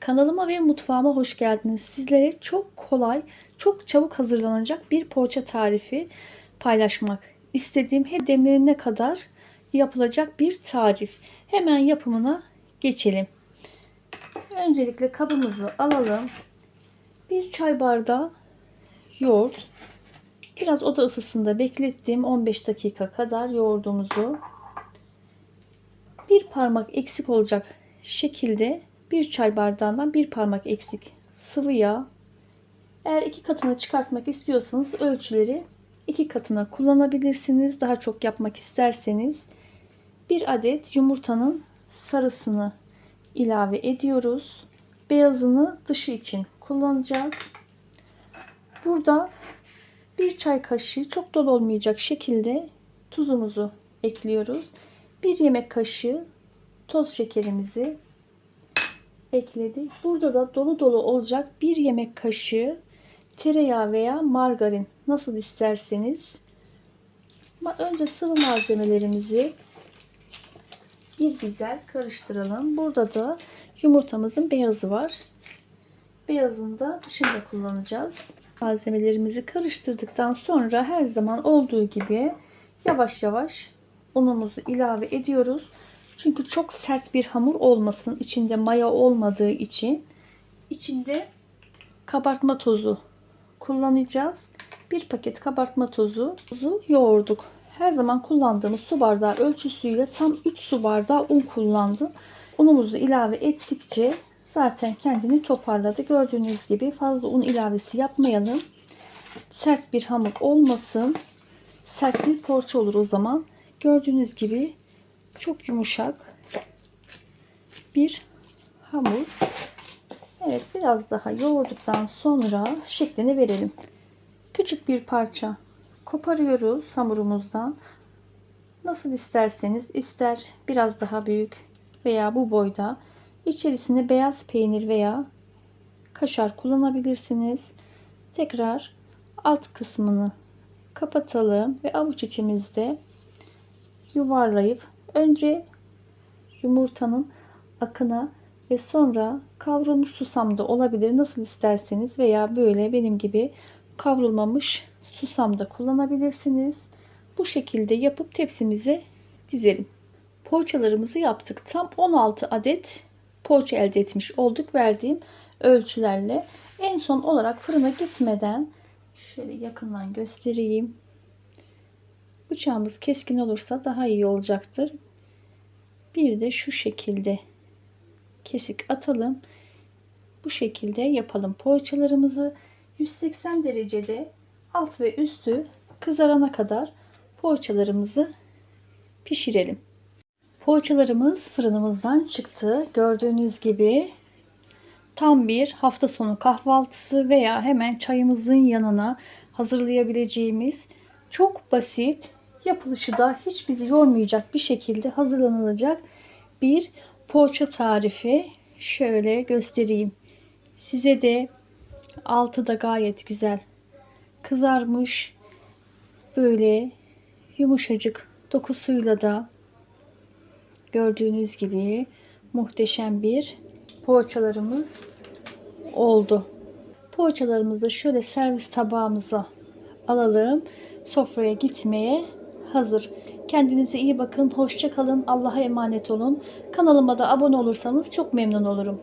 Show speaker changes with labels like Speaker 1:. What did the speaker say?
Speaker 1: Kanalıma ve mutfağıma hoş geldiniz. Sizlere çok kolay, çok çabuk hazırlanacak bir poğaça tarifi paylaşmak istediğim hem demlerine kadar yapılacak bir tarif. Hemen yapımına geçelim. Öncelikle kabımızı alalım. Bir çay bardağı yoğurt. Biraz oda ısısında beklettim 15 dakika kadar yoğurdumuzu. Bir parmak eksik olacak şekilde bir çay bardağından bir parmak eksik sıvı yağ. Eğer iki katına çıkartmak istiyorsanız ölçüleri iki katına kullanabilirsiniz. Daha çok yapmak isterseniz bir adet yumurtanın sarısını ilave ediyoruz. Beyazını dışı için kullanacağız. Burada bir çay kaşığı çok dolu olmayacak şekilde tuzumuzu ekliyoruz. Bir yemek kaşığı toz şekerimizi ekledik. Burada da dolu dolu olacak bir yemek kaşığı tereyağı veya margarin nasıl isterseniz. Ama önce sıvı malzemelerimizi bir güzel karıştıralım. Burada da yumurtamızın beyazı var. Beyazını da dışında kullanacağız. Malzemelerimizi karıştırdıktan sonra her zaman olduğu gibi yavaş yavaş unumuzu ilave ediyoruz. Çünkü çok sert bir hamur olmasın. İçinde maya olmadığı için içinde kabartma tozu kullanacağız. Bir paket kabartma tozu yoğurduk. Her zaman kullandığımız su bardağı ölçüsüyle tam 3 su bardağı un kullandım. Unumuzu ilave ettikçe zaten kendini toparladı. Gördüğünüz gibi fazla un ilavesi yapmayalım. Sert bir hamur olmasın. Sert bir poğaça olur o zaman. Gördüğünüz gibi çok yumuşak bir hamur. Evet biraz daha yoğurduktan sonra şeklini verelim. Küçük bir parça koparıyoruz hamurumuzdan. Nasıl isterseniz ister biraz daha büyük veya bu boyda içerisine beyaz peynir veya kaşar kullanabilirsiniz. Tekrar alt kısmını kapatalım ve avuç içimizde yuvarlayıp önce yumurtanın akına ve sonra kavrulmuş susam da olabilir. Nasıl isterseniz veya böyle benim gibi kavrulmamış susam da kullanabilirsiniz. Bu şekilde yapıp tepsimize dizelim. Poğaçalarımızı yaptık. Tam 16 adet poğaça elde etmiş olduk verdiğim ölçülerle. En son olarak fırına gitmeden şöyle yakından göstereyim. Bıçağımız keskin olursa daha iyi olacaktır. Bir de şu şekilde kesik atalım. Bu şekilde yapalım poğaçalarımızı. 180 derecede alt ve üstü kızarana kadar poğaçalarımızı pişirelim. Poğaçalarımız fırınımızdan çıktı. Gördüğünüz gibi tam bir hafta sonu kahvaltısı veya hemen çayımızın yanına hazırlayabileceğimiz çok basit yapılışı da hiç bizi yormayacak bir şekilde hazırlanılacak bir poğaça tarifi. Şöyle göstereyim. Size de altı da gayet güzel kızarmış. Böyle yumuşacık dokusuyla da gördüğünüz gibi muhteşem bir poğaçalarımız oldu. Poğaçalarımızı şöyle servis tabağımıza alalım. Sofraya gitmeye hazır. Kendinize iyi bakın. Hoşça kalın. Allah'a emanet olun. Kanalıma da abone olursanız çok memnun olurum.